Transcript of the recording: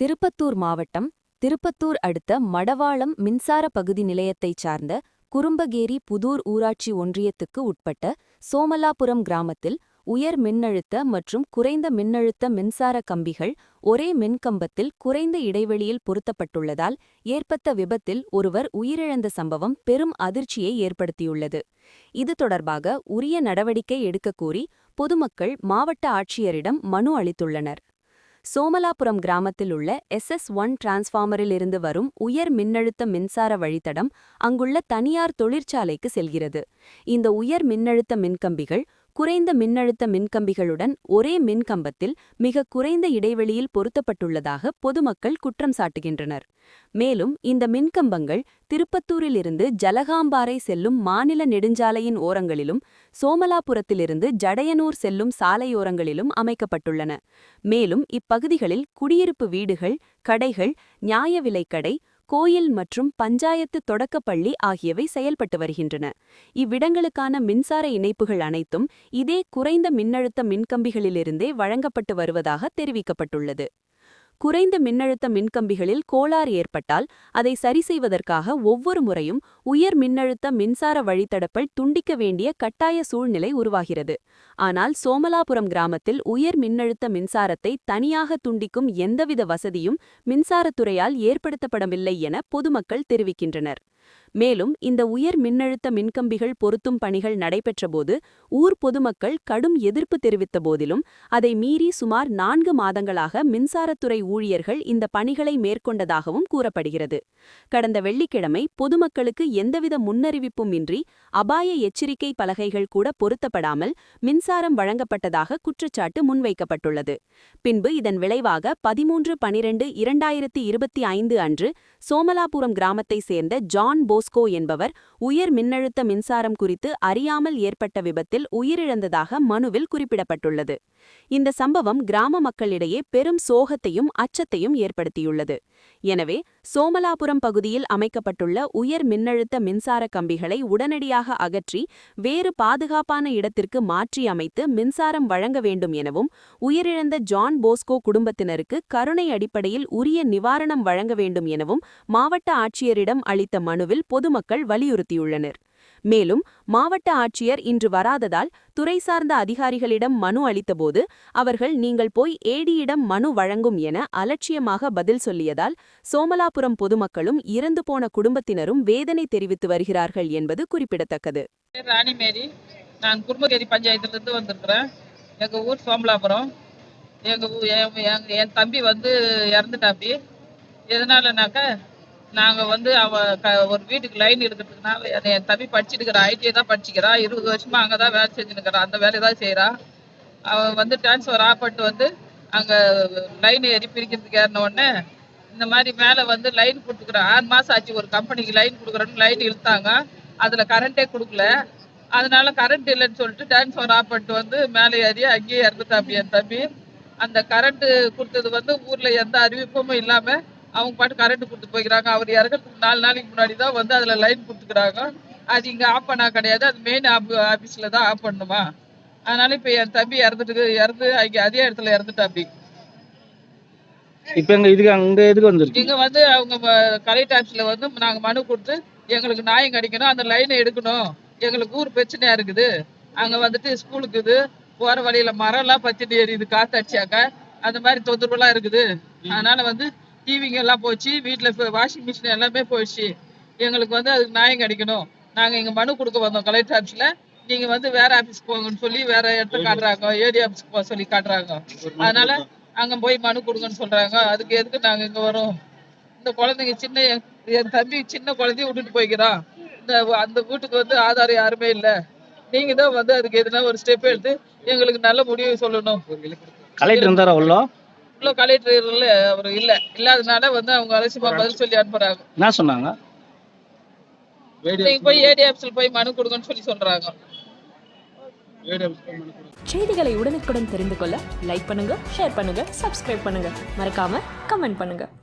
திருப்பத்தூர் மாவட்டம் திருப்பத்தூர் அடுத்த மடவாளம் மின்சார பகுதி நிலையத்தைச் சார்ந்த குறும்பகேரி புதூர் ஊராட்சி ஒன்றியத்துக்கு உட்பட்ட சோமலாபுரம் கிராமத்தில் உயர் மின்னழுத்த மற்றும் குறைந்த மின்னழுத்த மின்சார கம்பிகள் ஒரே மின்கம்பத்தில் குறைந்த இடைவெளியில் பொருத்தப்பட்டுள்ளதால் ஏற்பட்ட விபத்தில் ஒருவர் உயிரிழந்த சம்பவம் பெரும் அதிர்ச்சியை ஏற்படுத்தியுள்ளது. இது தொடர்பாக உரிய நடவடிக்கை எடுக்கக்கோரி பொதுமக்கள் மாவட்ட ஆட்சியரிடம் மனு அளித்துள்ளனர். சோமலாபுரம் கிராமத்தில் உள்ள எஸ்எஸ் ஒன் டிரான்ஸ்ஃபார்மரில் இருந்து வரும் உயர் மின்னழுத்த மின்சார வழித்தடம் அங்குள்ள தனியார் தொழிற்சாலைக்கு செல்கிறது. இந்த உயர் மின்னழுத்த மின்கம்பிகள் குறைந்த மின்னழுத்த மின்கம்பிகளுடன் ஒரே மின்கம்பத்தில் மிக குறைந்த இடைவெளியில் பொருத்தப்பட்டுள்ளதாக பொதுமக்கள் குற்றம் சாட்டுகின்றனர். மேலும் இந்த மின்கம்பங்கள் திருப்பத்தூரிலிருந்து ஜலகாம்பாறை செல்லும் மாநில நெடுஞ்சாலையின் ஓரங்களிலும் சோமலாபுரத்திலிருந்து ஜடையனூர் செல்லும் சாலையோரங்களிலும் அமைக்கப்பட்டுள்ளன. மேலும் இப்பகுதிகளில் குடியிருப்பு வீடுகள் கடைகள் நியாய விலைக்கடை கோயில் மற்றும் பஞ்சாயத்து தொடக்கப்பள்ளி ஆகியவை செயல்பட்டு வருகின்றன. இவ்விடங்களுக்கான மின்சார இணைப்புகள் அனைத்தும் இதே குறைந்த மின்னழுத்த மின்கம்பிகளிலிருந்தே வழங்கப்பட்டு வருவதாக தெரிவிக்கப்பட்டுள்ளது. குறைந்த மின்னழுத்த மின்கம்பிகளில் கோளாறு ஏற்பட்டால் அதை சரி செய்வதற்காக ஒவ்வொரு முறையும் உயர் மின்னழுத்த மின்சார வழித்தடப்பல் துண்டிக்க வேண்டிய கட்டாய சூழ்நிலை உருவாகிறது. ஆனால் சோமலாபுரம் கிராமத்தில் உயர் மின்னழுத்த மின்சாரத்தை தனியாக துண்டிக்கும் எந்தவித வசதியும் மின்சாரத்துறையால் ஏற்படுத்தப்படவில்லை என பொதுமக்கள் தெரிவிக்கின்றனர். மேலும் இந்த உயர் மின்னழுத்த மின்கம்பிகள் பொருத்தும் பணிகள் நடைபெற்றபோது ஊர் பொதுமக்கள் கடும் எதிர்ப்பு தெரிவித்த போதிலும் அதை மீறி சுமார் நான்கு மாதங்களாக மின்சாரத்துறை ஊழியர்கள் இந்த பணிகளை மேற்கொண்டதாகவும் கூறப்படுகிறது. கடந்த வெள்ளிக்கிழமை பொதுமக்களுக்கு எந்தவித முன்னறிவிப்பும் இன்றி அபாய எச்சரிக்கை பலகைகள் கூட பொருத்தப்படாமல் மின்சாரம் வழங்கப்பட்டதாக குற்றச்சாட்டு முன்வைக்கப்பட்டுள்ளது. பின்பு இதன் விளைவாக பதிமூன்று பனிரெண்டு இரண்டாயிரத்தி இருபத்தி ஐந்து அன்று சோமலாபுரம் கிராமத்தைச் சேர்ந்த ஜான் போஸ்கோ என்பவர் உயர் மின்னழுத்த மின்சாரம் குறித்து அறியாமல் ஏற்பட்ட விபத்தில் உயிரிழந்ததாக மனுவில் குறிப்பிடப்பட்டுள்ளது. இந்த சம்பவம் கிராம மக்களிடையே பெரும் சோகத்தையும் அச்சத்தையும் ஏற்படுத்தியுள்ளது. எனவே சோமலாபுரம் பகுதியில் அமைக்கப்பட்டுள்ள உயர் மின்னழுத்த மின்சார கம்பிகளை உடனடியாக அகற்றி வேறு பாதுகாப்பான இடத்திற்கு மாற்றி அமைத்து மின்சாரம் வழங்க வேண்டும் எனவும் உயிரிழந்த ஜான் போஸ்கோ குடும்பத்தினருக்கு கருணை அடிப்படையில் உரிய நிவாரணம் வழங்க வேண்டும் எனவும் மாவட்ட ஆட்சியரிடம் அளித்த மனுவில் பொதுமக்கள் வலியுறுத்தியுள்ளனர். மேலும் மாவட்ட ஆட்சியர் இன்று வராததால் துறை சார்ந்த அதிகாரிகளிடம் மனு அளித்தபோது அவர்கள் நீங்கள் போய் ஏடியிடம் மனு வழங்கும் என அலட்சியமாக பதில் சொல்லியதால் சோமலாபுரம் பொதுமக்களும் இறந்து போன குடும்பத்தினரும் வேதனை தெரிவித்து வருகிறார்கள் என்பது குறிப்பிடத்தக்கது. ராணிமேரி. நான் குடும்பகேரி பஞ்சாயத்திலிருந்து வந்திருக்கிறேன். எங்கள் ஊர் சோமலாபுரம். எங்கள் என் தம்பி வந்து இறந்துட்டாப்பி எதனாலனாக்கா நாங்க வந்து அவ க ஒரு வீட்டுக்கு லைன் எடுக்கிறதுக்குனால என் என் தம்பி படிச்சுட்டுக்கிறா ஐடிஐ தான் படிச்சுக்கிறா. இருபது வருஷமா அங்கதான் வேலை செஞ்சுருக்கிறா அந்த வேலையை தான் செய்யறா அவன் வந்து டிரான்ஸ்ஃபர் ஆப்பட்டு வந்து அங்க லைன் ஏறி பிரிக்கிறதுக்கு ஏறின உடனே இந்த மாதிரி மேலே வந்து லைன் கொடுத்துக்குறேன் ஆறு மாதம் ஆச்சு ஒரு கம்பெனிக்கு லைன் கொடுக்குறோன்னு லைன் இழுத்தாங்க. அதில் கரண்ட்டே கொடுக்கல. அதனால கரண்ட் இல்லைன்னு சொல்லிட்டு டிரான்ஸ்ஃபர் ஆஃப் வந்து மேலே ஏறி அங்கேயே இறந்துட்டாப்பி என் தம்பி. அந்த கரண்ட்டு கொடுத்தது வந்து ஊரில் எந்த அறிவிப்பும் இல்லாமல் அவங்க பாட்டு கரண்ட் கொடுத்து போய்க்கிறாங்க. அவர் இறக்கிறதுக்கு நாலு நாளைக்கு முன்னாடி தான் வந்து அதில் லைன் கொடுத்துக்கிறாங்க. அது இங்கே ஆஃப் பண்ணா கிடையாது. அது மெயின் ஆப் ஆஃபீஸில் தான் ஆஃப் பண்ணுமா? அதனால இப்போ என் தம்பி இறந்துட்டு இறந்து அங்கே அதே இடத்துல இறந்துட்டா அப்படி இப்போ எங்க இதுக்கு அங்க எதுக்கு வந்திருக்கு இங்கே வந்து அவங்க கலெக்டர் ஆஃபீஸில் வந்து நாங்கள் மனு கொடுத்து எங்களுக்கு நியாயம் கிடைக்கணும். அந்த லைனை எடுக்கணும். எங்களுக்கு ஊர் பிரச்சனையா இருக்குது. அங்கே வந்துட்டு ஸ்கூலுக்கு இது போகிற வழியில மரம்லாம் பத்திட்டு எரியுது காத்தடிச்சாக்க அந்த மாதிரி தொந்தரவுலாம் இருக்குது. அதனால வந்து டிவிங்க எல்லாம் போச்சு. வீட்டில் வாஷிங் மிஷின் எல்லாமே போயிடுச்சு. எங்களுக்கு வந்து அதுக்கு நியாயம் கிடைக்கணும். நாங்கள் இங்கே மனு கொடுக்க வந்தோம் கலெக்டர் ஆஃபீஸில் நீங்கள் வந்து வேற ஆஃபீஸ் போங்கன்னு சொல்லி வேற இடத்த காட்டுறாங்க. ஏடி ஆஃபீஸ்க்கு போக சொல்லி காட்டுறாங்க. அதனால அங்கே போய் மனு கொடுங்கன்னு சொல்றாங்க. அதுக்கு எதுக்கு நாங்கள் இங்கே வரோம்? இந்த குழந்தைங்க சின்ன என் தம்பி சின்ன குழந்தைய விட்டுட்டு போய்க்கிறான் இந்த அந்த வீட்டுக்கு வந்து ஆதாரம் யாருமே இல்லை. நீங்க தான் வந்து அதுக்கு எதுனா ஒரு ஸ்டெப் எடுத்து எங்களுக்கு நல்ல முடிவு சொல்லணும். கலெக்டர் இருந்தாரா உள்ள இவ்வளோ கலெக்டர் இல்ல அவர் இல்ல. இல்லாதனால வந்து அவங்க அலட்சியமா பதில் சொல்லி அனுப்புறாங்க. என்ன சொன்னாங்க? நீங்க போய் ஏடி ஆஃபீஸ்ல போய் மனு கொடுங்கன்னு சொல்லி சொல்றாங்க. செய்திகளை உடனுக்குடன் தெரிந்து கொள்ள லைக் பண்ணுங்க ஷேர் பண்ணுங்க சப்ஸ்கிரைப் பண்ணுங்க. மறக்காம கமெண்ட் பண்ணுங்க.